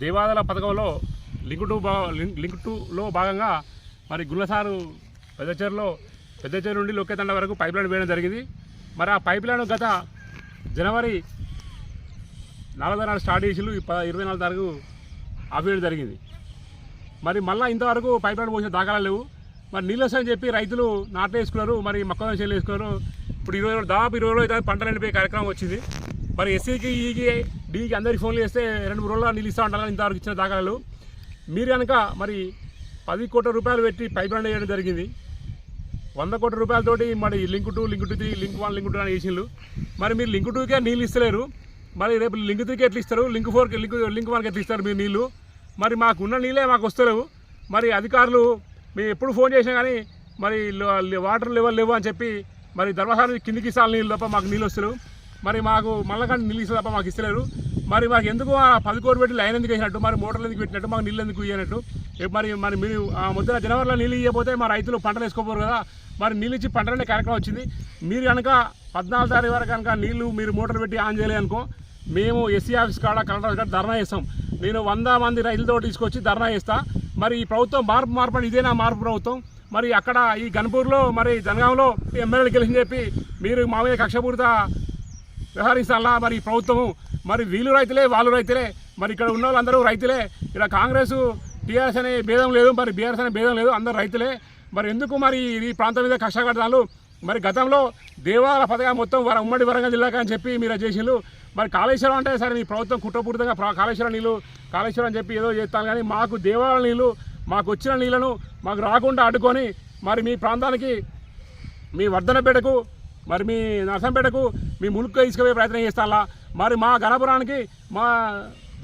దేవాదాల పథకంలో link to link link టూలో భాగంగా మరి గుల్లసారు పెద్దచేరులో పెద్దచేరు నుండి లొక్కేతండ వరకు పైప్ లైన్ వేయడం జరిగింది. మరి ఆ పైప్ లైన్ గత జనవరి నాలుగో నాడు స్టార్ట్ చేసిలు ఇరవై నాలుగు తారీఖు ఆపేయడం జరిగింది. మరి మళ్ళీ ఇంతవరకు పైప్ లైన్ పోసిన దాఖలా లేవు. మరి నీళ్ళు వస్తాయని చెప్పి రైతులు నాట్లు వేసుకున్నారు మరి మొక్కజొన్న చేలు వేసుకున్నారు. ఇప్పుడు ఇరవై దాదాపు ఇరవై రోజులు అయితే పంటలు ఎండిపోయే కార్యక్రమం వచ్చింది. మరి ఎస్సీకి ఈకి డీకి అందరికి ఫోన్లు చేస్తే రెండు మూడు రోజులు నీళ్ళు ఇస్తా ఇంతవరకు ఇచ్చిన దాఖలాలు. మీరు కనుక మరి పది కోట్ల రూపాయలు పెట్టి పైప్ లైన్ వేయడం జరిగింది. వంద కోట్ల రూపాయలతోటి మరి link two link two three link one link two అని వేసిండ్రు మరి మీరు లింక్ టూకే నీళ్ళు ఇస్తలేరు. మరి రేపు లింక్ త్రీకి ఎట్లా ఇస్తారు? లింక్ ఫోర్కి లింక్ లింక్ వన్కి ఎట్లా ఇస్తారు మీరు నీళ్ళు? మరి మాకున్న నీళ్ళే మాకు వస్తలేవు. మరి అధికారులు మేము ఎప్పుడు ఫోన్ చేసినా కానీ మరి వాటర్ లెవెల్ లేవు అని చెప్పి మరి ధర్మశాల కిందికి ఇస్తాను నీళ్ళు తప్ప మాకు నీళ్ళు వస్తారు మరి మాకు మళ్ళీ కానీ నీళ్ళు తప్ప మాకు ఇస్తలేరు. మరి మాకు ఎందుకు ఆ పది కోట్లు పెట్టి లైన్ ఎందుకు వేసినట్టు మరి మోటార్లు ఎందుకు పెట్టినట్టు మాకు నీళ్ళు ఎందుకు ఇయ్యనట్టు. మరి మరి మీరు ఆ ముద్ర జనవరిలో నీళ్ళు ఇవ్వకపోతే మా రైతులు పంటలు వేసుకోపోరు కదా. మరి నీళ్ళు ఇచ్చి పంటలనే కార్యక్రమం వచ్చింది. మీరు కనుక పద్నాలుగు తారీఖు వరకు కనుక నీళ్ళు మీరు మోటార్ పెట్టి ఆన్ చేయలేదు అనుకో మేము ఎస్సీ ఆఫీస్ కాడ కలెక్టర్ ఆఫీస్ కాడ ధర్నా చేస్తాం. నేను వంద మంది రైతులతో తీసుకొచ్చి ధర్నా చేస్తా. మరి ఈ ప్రభుత్వం మార్పు మార్పు ఇదే నా మార్పు ప్రభుత్వం. మరి అక్కడ ఈ గన్పూర్లో మరి జనగాంలో ఎమ్మెల్యేలు గెలిచి చెప్పి మీరు మామయ్య కక్షపూరిత వ్యవహరిస్తాలా మరి ప్రభుత్వము మరి వీళ్ళు రైతులే వాళ్ళు రైతులే. మరి ఇక్కడ ఉన్న వాళ్ళందరూ రైతులే. ఇక్కడ కాంగ్రెస్ టీఆర్ఎస్ అనే భేదం లేదు మరి బీఆర్ఎస్ అనే భేదం లేదు అందరూ రైతులే. మరి ఎందుకు మరి ఈ ప్రాంతం మీద కష్టపడతాను మరి గతంలో దేవాల పథకం మొత్తం వర ఉమ్మడి వరంగల్ జిల్లాకి అని చెప్పి మీరు చేసిండ్రు. మరి కాళేశ్వరం అంటే సరే మీ ప్రభుత్వం కుట్రపూరితంగా కాళేశ్వరం నీళ్ళు కాళేశ్వరం అని చెప్పి ఏదో చేస్తాను కానీ మాకు దేవాల నీళ్ళు మాకు వచ్చిన నీళ్ళను మాకు రాకుండా అడ్డుకొని మరి మీ ప్రాంతానికి మీ వర్ధనపేటకు మరి మీ నరసంపేటకు మీ ములుక్కు తీసుకుపోయే ప్రయత్నం చేస్తాలా? మరి మా గణపురానికి మా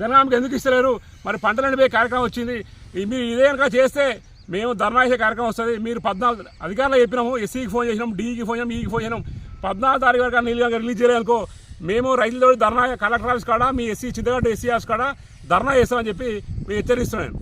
జనానికి ఎందుకు ఇస్తలేరు? మరి పంటలు ఎండిపోయే కార్యక్రమం వచ్చింది. మీరు ఇదే కనుక చేస్తే మేము ధర్నా చేసే కార్యక్రమం వస్తుంది. మీరు పద్నాలుగు అధికారులు చెప్పినాము ఎస్సీకి ఫోన్ చేసినాం డీకి ఫోన్ చేసినాం ఈకి ఫోన్ చేసినాం. పద్నాలుగు తారీఖు వరకు నీళ్ళు కనుక రిలీజ్ చేయలేదనుకో మేము రైతులతో ధర్నా కలెక్టర్ ఆఫీస్ కాడ మీ ఎస్సీ చింతగడ్డ ఎస్సీ ఆఫీస్ కాడ ధర్నా చేస్తామని చెప్పి మేము హెచ్చరిస్తున్నాను